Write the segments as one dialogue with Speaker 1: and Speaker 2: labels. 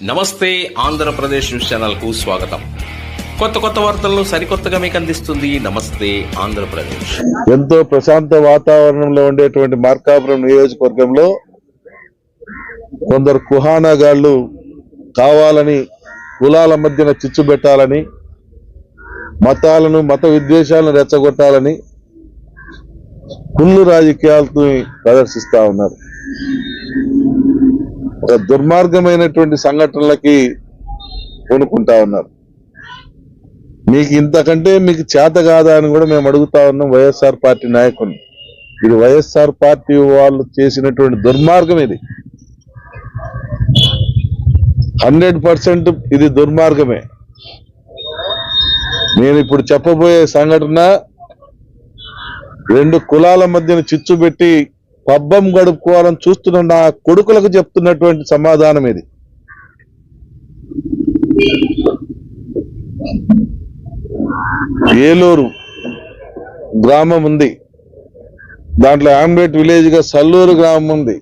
Speaker 1: నమస్తే ఆంధ్రప్రదేశ్ న్యూస్ ఛానల్కు స్వాగతం. కొత్త కొత్త వార్తలను సరికొత్తగా మీకు అందిస్తుంది నమస్తే ఆంధ్రప్రదేశ్.
Speaker 2: ఎంతో ప్రశాంత వాతావరణంలో ఉండేటువంటి మార్కాపురం నియోజకవర్గంలో కొందరు కుహానాగాళ్ళు కావాలని కులాల మధ్యన చిచ్చు పెట్టాలని మతాలను మత విద్వేషాలను రెచ్చగొట్టాలని కుళ్ళు రాజకీయాలతో ప్రదర్శిస్తా ఉన్నారు. ఒక దుర్మార్గమైనటువంటి సంఘటనలకి పూనుకుంటా ఉన్నారు. మీకు ఇంతకంటే మీకు చేత కాదా అని కూడా మేము అడుగుతా ఉన్నాం వైఎస్ఆర్ పార్టీ నాయకుని ఇది వైఎస్ఆర్ పార్టీ వాళ్ళు చేసినటువంటి దుర్మార్గం ఇది. హండ్రెడ్ పర్సెంట్ ఇది దుర్మార్గమే. నేను ఇప్పుడు చెప్పబోయే సంఘటన రెండు కులాల మధ్యన చిచ్చు పెట్టి పబ్బం గడుపుకోవాలని చూస్తున్న నా కొడుకులకు చెప్తున్నటువంటి సమాధానం ఇది. ఏలూరు గ్రామం ఉంది. దాంట్లో ఆంబేట్ విలేజ్గా సల్లూరు గ్రామం ఉంది.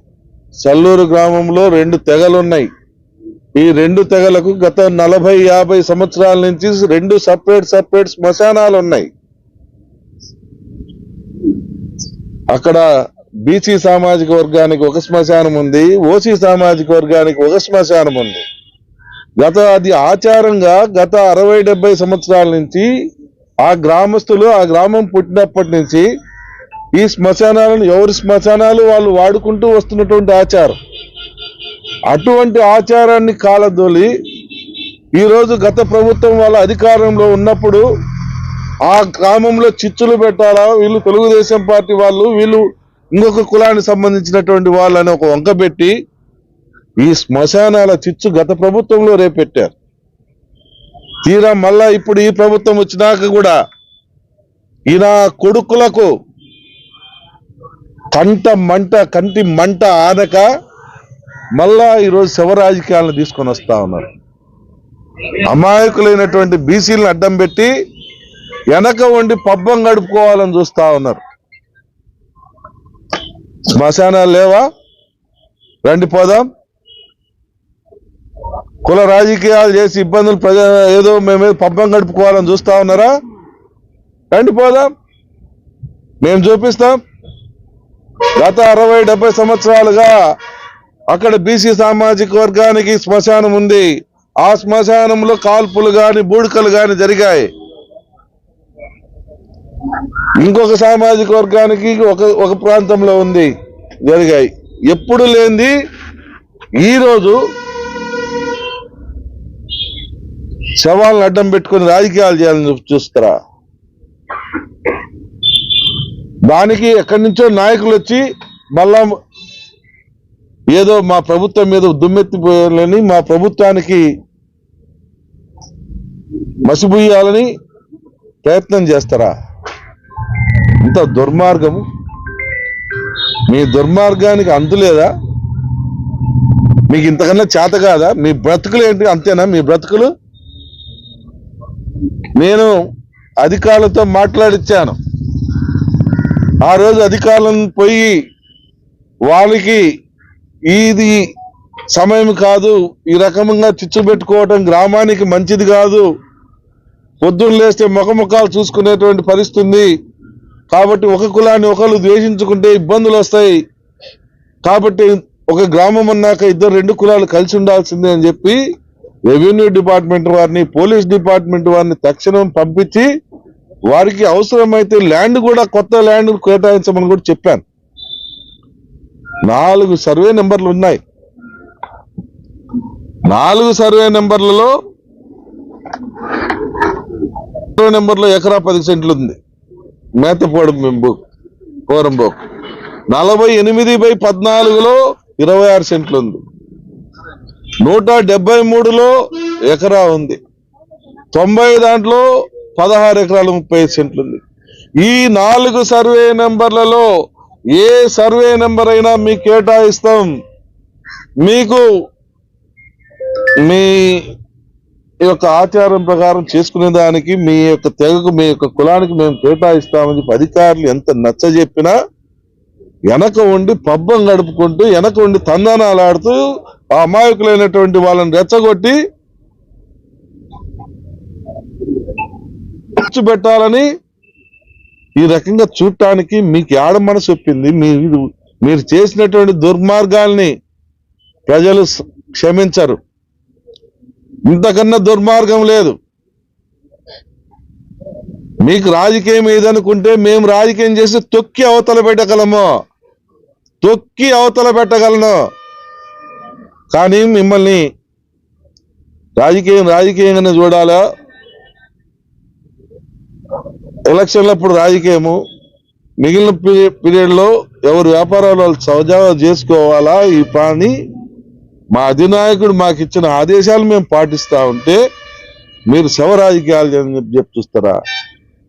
Speaker 2: సల్లూరు గ్రామంలో రెండు తెగలు ఉన్నాయి ఈ రెండు తెగలకు గత నలభై యాభై సంవత్సరాల నుంచి రెండు సపరేట్ సపరేట్ శ్మశానాలు ఉన్నాయి అక్కడ బీసీ సామాజిక వర్గానికి ఒక శ్మశానం ఉంది ఓసీ సామాజిక వర్గానికి ఒక శ్మశానం ఉంది. గత అది ఆచారంగా గత అరవై డెబ్బై సంవత్సరాల నుంచి ఆ గ్రామస్తులు ఆ గ్రామం పుట్టినప్పటి నుంచి ఈ శ్మశానాలను ఎవరి శ్మశానాలు వాళ్ళు వాడుకుంటూ వస్తున్నటువంటి ఆచారం. అటువంటి ఆచారాన్ని కాలదోలి ఈరోజు గత ప్రభుత్వం వాళ్ళ అధికారంలో ఉన్నప్పుడు ఆ గ్రామంలో చిచ్చులు పెట్టాలా వీళ్ళు తెలుగుదేశం పార్టీ వాళ్ళు వీళ్ళు ఇంకొక కులానికి సంబంధించినటువంటి వాళ్ళని ఒక వంక పెట్టి ఈ శ్మశానాల చిచ్చు గత ప్రభుత్వంలో రేపెట్టారు. తీరా మళ్ళా ఇప్పుడు ఈ ప్రభుత్వం వచ్చినాక కూడా ఈయన కొడుకులకు కంట మంట కంటి మంట ఆనక మళ్ళా ఈరోజు శవ రాజకీయాలను తీసుకొని వస్తా ఉన్నారు. అమాయకులైనటువంటి బీసీలను అడ్డం పెట్టి వెనక వండి పబ్బం గడుపుకోవాలని చూస్తా ఉన్నారు. శ్మశానాలు లేవా? రండి పోదాం. కుల రాజకీయాలు చేసి ఇబ్బందులు ప్రజ ఏదో మేము పబ్బం గడుపుకోవాలని చూస్తా ఉన్నారా? రండి పోదాం. మేము చూపిస్తాం. గత అరవై డెబ్బై సంవత్సరాలుగా అక్కడ బీసీ సామాజిక వర్గానికి శ్మశానం ఉంది. ఆ శ్మశానంలో కాల్పులు కానీ బూడికలు కానీ జరిగాయి. ఇంకొక సామాజిక వర్గానికి ఒక ఒక ప్రాంతంలో ఉంది జరిగాయి. ఎప్పుడు లేనిది ఈరోజు శవాలను అడ్డం పెట్టుకుని రాజకీయాలు చేయాలని చూస్తారా? దానికి ఎక్కడి నుంచో నాయకులు వచ్చి మళ్ళా ఏదో మా ప్రభుత్వం మీద దుమ్మెత్తిపోయాలని మా ప్రభుత్వానికి మసిబుయ్యాలని ప్రయత్నం చేస్తారా? ఇంత దుర్మార్గము? మీ దుర్మార్గానికి అంతు లేదా? మీకు ఇంతకన్నా చేత కాదా? మీ బ్రతుకులు ఏంటి? అంతేనా? మీ బ్రతుకులు? నేను అధికారులతో మాట్లాడిచ్చాను. ఆ రోజు అధికారులను పోయి వాళ్ళకి ఇది సమయం కాదు ఈ రకంగా చిచ్చు పెట్టుకోవటం గ్రామానికి మంచిది కాదు. పొద్దున్న లేస్తే ముఖముఖాలు చూసుకునేటువంటి పరిస్థితి కాబట్టి ఒక కులాన్ని ఒకరు ద్వేషించుకుంటే ఇబ్బందులు వస్తాయి. కాబట్టి ఒక గ్రామం అన్నాక ఇద్దరు రెండు కులాలు కలిసి ఉండాల్సిందే అని చెప్పి రెవెన్యూ డిపార్ట్మెంట్ వారిని పోలీస్ డిపార్ట్మెంట్ వారిని తక్షణం పంపించి వారికి అవసరమైతే ల్యాండ్ కూడా కొత్త ల్యాండ్ కేటాయించమని కూడా చెప్పాను. నాలుగు సర్వే నెంబర్లు ఉన్నాయి. నాలుగు సర్వే నెంబర్లలో నెంబర్లో ఎకరా పది సెంట్లు ఉంది. మేతపోడు కోరంబోక్. నలభై ఎనిమిది బై పద్నాలుగులో ఇరవై ఆరు సెంట్లు ఉంది. నూట డెబ్బై మూడులో ఎకరా ఉంది. తొంభై దాంట్లో పదహారు ఎకరాలు ముప్పై సెంట్లు ఉంది. ఈ నాలుగు సర్వే నెంబర్లలో ఏ సర్వే నెంబర్ అయినా మీకు కేటాయిస్తాం. మీకు మీ ఈ యొక్క ఆచారం ప్రకారం చేసుకునే దానికి మీ యొక్క తెగకు మీ యొక్క కులానికి మేము కేటాయిస్తామని చెప్పి అధికారులు ఎంత నచ్చ చెప్పినా వెనక ఉండి పబ్బం గడుపుకుంటూ వెనక ఉండి తందనాలాడుతూ ఆ అమాయకులైనటువంటి వాళ్ళని రెచ్చగొట్టి ఖర్చు పెట్టాలని ఈ రకంగా చూడటానికి మీకు ఏడ మనసు ఒప్పింది. మీరు మీరు చేసినటువంటి దుర్మార్గాల్ని ప్రజలు క్షమించరు. ఇంతకన్నా దుర్మార్గం లేదు. మీకు రాజకీయం ఏదనుకుంటే మేము రాజకీయం చేసి తొక్కి అవతల పెట్టగలము. తొక్కి అవతల పెట్టగలను. కానీ మిమ్మల్ని రాజకీయం రాజకీయంగానే చూడాలా? ఎలక్షన్లప్పుడు రాజకీయము. మిగిలిన పీరియడ్లో ఎవరు వ్యాపారాలు వాళ్ళు సహజంగా చేసుకోవాలా? ఈ పని మా అధినాయకుడు మాకు ఇచ్చిన ఆదేశాలు మేము పాటిస్తా ఉంటే మీరు శవ రాజకీయాలు అని చెప్పి చెప్పి చూస్తారా?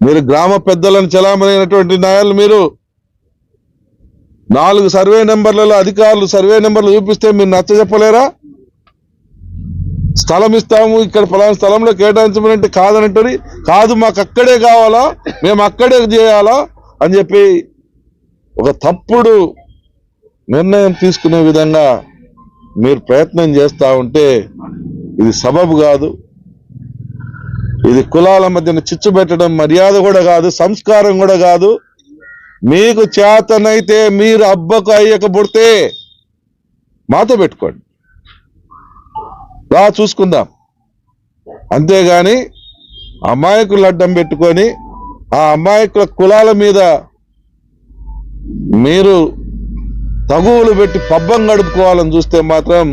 Speaker 2: మీరు గ్రామ పెద్దలను చలామణైనటువంటి నాయాలు మీరు నాలుగు సర్వే నెంబర్లలో అధికారులు సర్వే నెంబర్లు చూపిస్తే మీరు నచ్చ చెప్పలేరా స్థలం ఇస్తాము ఇక్కడ ఫలానా స్థలంలో కేటాయించమనంటే కాదనంటది కాదు మాకు అక్కడే కావాలా మేము అక్కడే చేయాలా అని చెప్పి ఒక తప్పుడు నిర్ణయం తీసుకునే విధంగా మీరు ప్రయత్నం చేస్తూ ఉంటే ఇది సబబు కాదు. ఇది కులాల మధ్యన చిచ్చు పెట్టడం మర్యాద కూడా కాదు సంస్కారం కూడా కాదు. మీకు చేతనైతే మీరు అబ్బకు అయ్యక పుడితే మాతో పెట్టుకోండి. రా చూసుకుందాం. అంతేగాని అమాయకులు అడ్డం పెట్టుకొని ఆ అమాయకుల కులాల మీద మీరు తగువులు పెట్టి పబ్బం గడుపుకోవాలని చూస్తే మాత్రం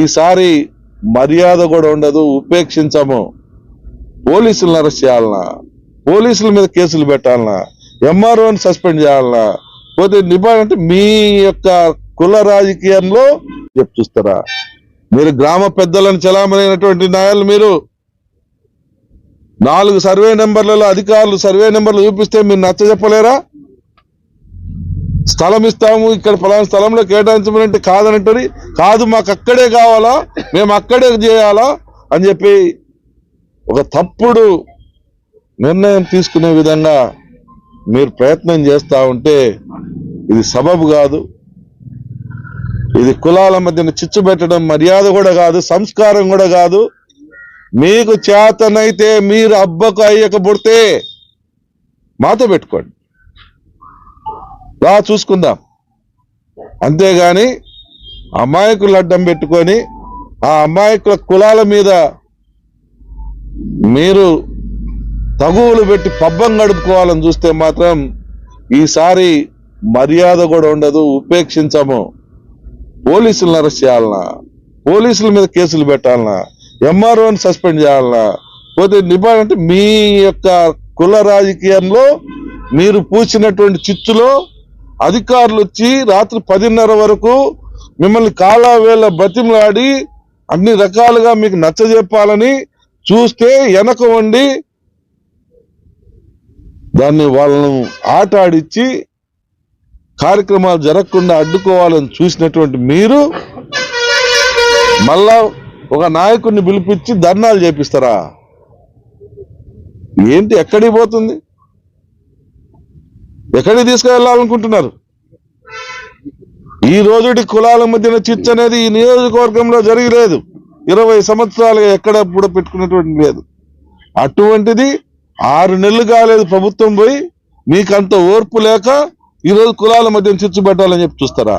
Speaker 2: ఈసారి మర్యాద కూడా ఉండదు ఉపేక్షించము. పోలీసులను అరెస్ట్ చేయాలనా? పోలీసుల మీద కేసులు పెట్టాలనా? ఎంఆర్ఓని సస్పెండ్ చేయాలనా? పోతే నిబంధన అంటే మీ యొక్క కుల రాజకీయంలో చెప్పు చూస్తారా? మీరు గ్రామ పెద్దలను చలామణైనటువంటి నాయాలు మీరు. నాలుగు సర్వే నెంబర్లలో అధికారులు సర్వే నెంబర్లు చూపిస్తే మీరు నచ్చ చెప్పలేరా స్థలం ఇస్తాము ఇక్కడ ఫలానా స్థలంలో కేటాయించమనంటే కాదనంటే కాదు మాకు అక్కడే కావాలా మేము అక్కడే చేయాలా అని చెప్పి ఒక తప్పుడు నిర్ణయం తీసుకునే విధంగా మీరు ప్రయత్నం చేస్తూ ఉంటే ఇది సబబు కాదు. ఇది కులాల మధ్యన చిచ్చు పెట్టడం మర్యాద కూడా కాదు సంస్కారం కూడా కాదు. మీకు చేతనైతే మీరు అబ్బకు అయ్యక పుడితే మాతో పెట్టుకోండి. రా చూసుకుందాం. అంతేగాని అమాయకులు అడ్డం పెట్టుకొని ఆ అమాయకుల కులాల మీద మీరు తగువులు పెట్టి పబ్బం గడుపుకోవాలని చూస్తే మాత్రం ఈసారి మర్యాద కూడా ఉండదు ఉపేక్షించము. పోలీసులను అరెస్ట్ చేయాలనా? పోలీసుల మీద కేసులు పెట్టాలనా? ఎంఆర్ఓని సస్పెండ్ చేయాలనా? పోతే నిబంధన అంటే మీ యొక్క కుల రాజకీయంలో మీరు పూసినటువంటి చిచ్చులో అధికారులు వచ్చి రాత్రి పదిన్నర వరకు మిమ్మల్ని కాలావేళ బతిమలాడి అన్ని రకాలుగా మీకు నచ్చజెప్పాలని చూస్తే వెనక వండి దాన్ని వాళ్ళను ఆట ఆడిచ్చి కార్యక్రమాలు జరగకుండా అడ్డుకోవాలని చూసినటువంటి మీరు మళ్ళా ఒక నాయకుడిని పిలిపించి ధర్నాలు చేపిస్తారా? ఏంటి ఎక్కడికి పోతుంది? ఎక్కడికి తీసుకువెళ్ళాలనుకుంటున్నారు ఈ రోజుటి కులాల మధ్యన చిచ్చు అనేది ఈ నియోజకవర్గంలో జరగలేదు. ఇరవై సంవత్సరాలుగా ఎక్కడ కూడా పెట్టుకున్నటువంటి లేదు. అటువంటిది ఆరు నెలలు కాలేదు ప్రభుత్వం పోయి మీకంత ఓర్పు లేక ఈ రోజు కులాల మధ్య చిచ్చు పెట్టాలని చెప్పి చూస్తారా?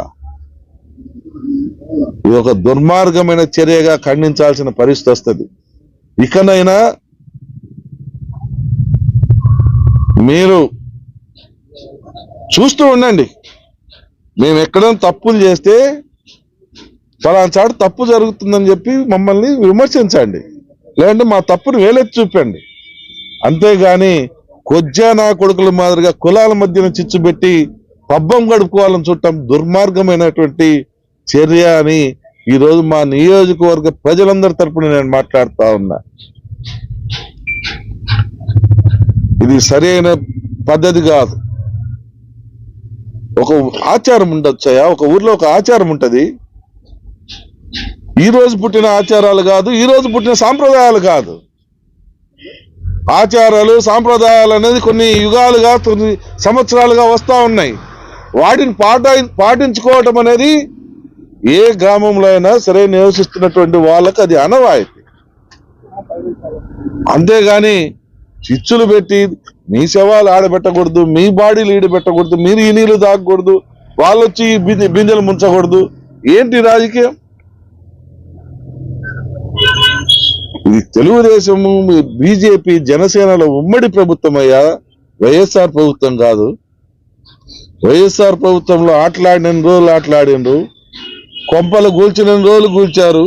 Speaker 2: ఇది ఒక దుర్మార్గమైన చర్యగా ఖండించాల్సిన పరిస్థితి వస్తుంది. ఇకనైనా మీరు చూస్తూ ఉండండి. మేము ఎక్కడైనా తప్పులు చేస్తే ఫలానా చాటు తప్పు జరుగుతుందని చెప్పి మమ్మల్ని విమర్శించండి. లేదంటే మా తప్పును వేలెత్తి చూపండి. అంతేగాని కొజ్జా నా కొడుకుల మాదిరిగా కులాల మధ్యన చిచ్చు పెట్టి పబ్బం గడుపుకోవాలని చూడటం దుర్మార్గమైనటువంటి చర్య అని ఈరోజు మా నియోజకవర్గ ప్రజలందరి తరపున నేను మాట్లాడుతూ ఉన్నా. ఇది సరైన పద్ధతి కాదు. ఒక ఆచారం ఉండొచ్చాయా ఒక ఊర్లో ఒక ఆచారం ఉంటుంది. ఈ రోజు పుట్టిన ఆచారాలు కాదు ఈ రోజు పుట్టిన సాంప్రదాయాలు కాదు. ఆచారాలు సాంప్రదాయాలు అనేది కొన్ని యుగాలుగా కొన్ని సంవత్సరాలుగా వస్తూ ఉన్నాయి. వాటిని పాట పాటించుకోవటం అనేది ఏ గ్రామంలో అయినా సరే నివసిస్తున్నటువంటి వాళ్ళకి అది అనవాయితీ అంతేగాని చిచ్చులు పెట్టి మీ శవాలు ఆడబెట్టకూడదు మీ బాడీలు ఈడబెట్టకూడదు మీరు ఈ నీళ్ళు తాగకూడదు వాళ్ళు వచ్చి బిందె బిందెలు ముంచకూడదు. ఏంటి రాజకీయం? ఇది తెలుగుదేశము బీజేపీ జనసేనల ఉమ్మడి ప్రభుత్వం అయ్యా వైఎస్ఆర్ ప్రభుత్వం కాదు. వైఎస్ఆర్ ప్రభుత్వంలో ఆటలాడిన రోజులు ఆటలాడిండ్రు. కొంపలు కూల్చిన రోజులు కూల్చారు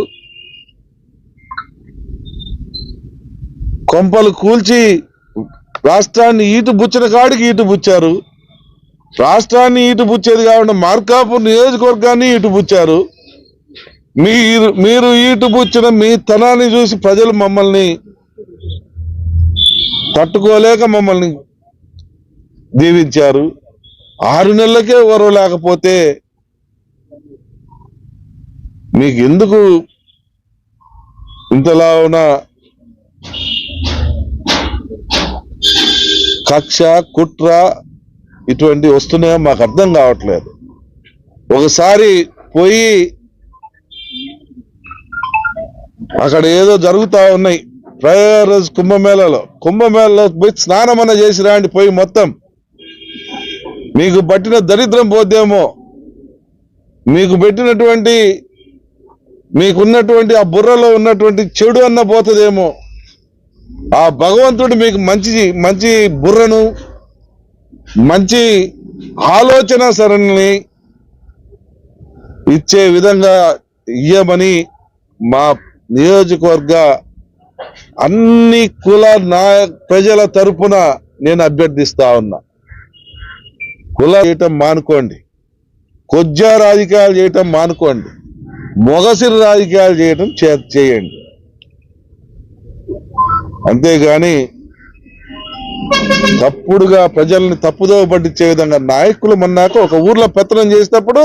Speaker 2: కొంపలు కూల్చి రాష్ట్రాన్ని ఈటు బుచ్చిన కాడికి ఈటు బుచ్చారు. రాష్ట్రాన్ని ఈటు బుచ్చేది కాకుండా మార్కాపూర్ నియోజకవర్గాన్ని ఈటు బుచ్చారు. మీరు మీరు ఈటు బుచ్చిన మీ తనాన్ని చూసి ప్రజలు మమ్మల్ని తట్టుకోలేక మమ్మల్ని దీవించారు. ఆరు నెలలకే ఎవరు లేకపోతే మీకు ఎందుకు ఇంతలా ఉన్న కక్ష కుట్ర ఇటువంటి వస్తున్నాయో మాకు అర్థం కావట్లేదు. ఒకసారి పోయి అక్కడ ఏదో జరుగుతూ ఉన్నాయి. ప్రయాగరాజ్ కుంభమేళలో. కుంభమేళలో పోయి స్నానం అన్న చేసి రాండి పోయి మొత్తం. మీకు పట్టిన దరిద్రం పోద్దేమో. మీకు పెట్టినటువంటి మీకున్నటువంటి ఆ బుర్రలో ఉన్నటువంటి చెడు అన్న పోతుందేమో. ఆ భగవంతుడు మీకు మంచి మంచి బుర్రను మంచి ఆలోచన సరణిని ఇచ్చే విధంగా ఇయ్యమని మా నియోజకవర్గ అన్ని కుల నాయ ప్రజల తరపున నేను అభ్యర్థిస్తా ఉన్నా. కుల చేయటం మానుకోండి. కొజ్జా రాజకీయాలు చేయటం మానుకోండి. మొగసిరి రాజకీయాలు చేయటం చే- చేయండి. అంతేగాని తప్పుడుగా ప్రజల్ని తప్పుదోవ పట్టించే విధంగా నాయకులు మన్నాక ఒక ఊర్లో పెత్తనం చేసినప్పుడు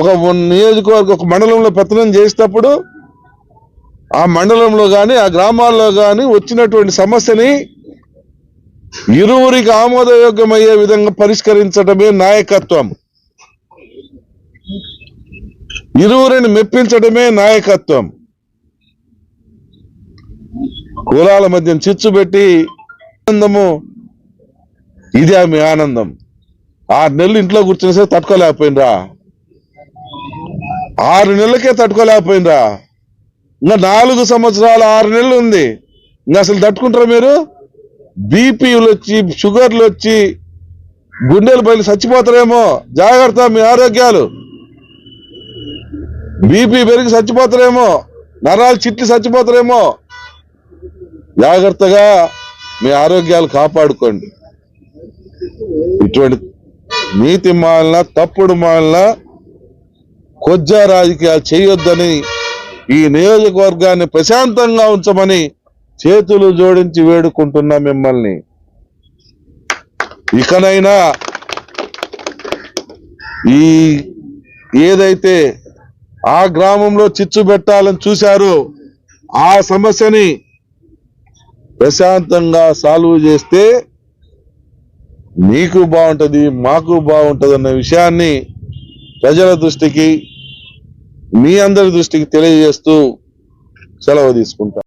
Speaker 2: ఒక నియోజకవర్గ ఒక మండలంలో పెత్తనం చేసినప్పుడు ఆ మండలంలో కానీ ఆ గ్రామాల్లో కానీ వచ్చినటువంటి సమస్యని ఇరువురికి ఆమోదయోగ్యమయ్యే విధంగా పరిష్కరించడమే నాయకత్వం. ఇరువురిని మెప్పించడమే నాయకత్వం. కులాల మధ్య చిచ్చు పెట్టి ఆనందము. ఇదే మీ ఆనందం. ఆరు నెలలు ఇంట్లో కూర్చుని సరే తట్టుకోలేకపోయినరా? ఆరు నెలలకే తట్టుకోలేకపోయినరా? ఇంకా నాలుగు సంవత్సరాలు ఆరు నెలలు ఉంది. ఇంకా అసలు తట్టుకుంటారా మీరు? బీపీలు వచ్చి షుగర్లు వచ్చి గుండెలు బయలు చచ్చిపోతారేమో. జాగ్రత్త మీ ఆరోగ్యాలు. బీపీ పెరిగి చచ్చిపోతారేమో. నరాలు చిట్లు చచ్చిపోతారేమో. జాగ్రత్తగా మీ ఆరోగ్యాలు కాపాడుకోండి. ఇటువంటి నీతి మాలన తప్పుడు మాలన కొజ్జా రాజకీయాలు చేయొద్దని ఈ నియోజకవర్గాన్ని ప్రశాంతంగా ఉంచమని చేతులు జోడించి వేడుకుంటున్నా మిమ్మల్ని. ఇకనైనా ఈ ఏదైతే ఆ గ్రామంలో చిచ్చు పెట్టాలని చూశారో ఆ సమస్యని ప్రశాంతంగా సాల్వ్ చేస్తే మీకు బాగుంటది మాకు బాగుంటది అన్న విషయాన్ని ప్రజల దృష్టికి మీ అందరి దృష్టికి తెలియజేస్తూ సెలవు తీసుకుంటా.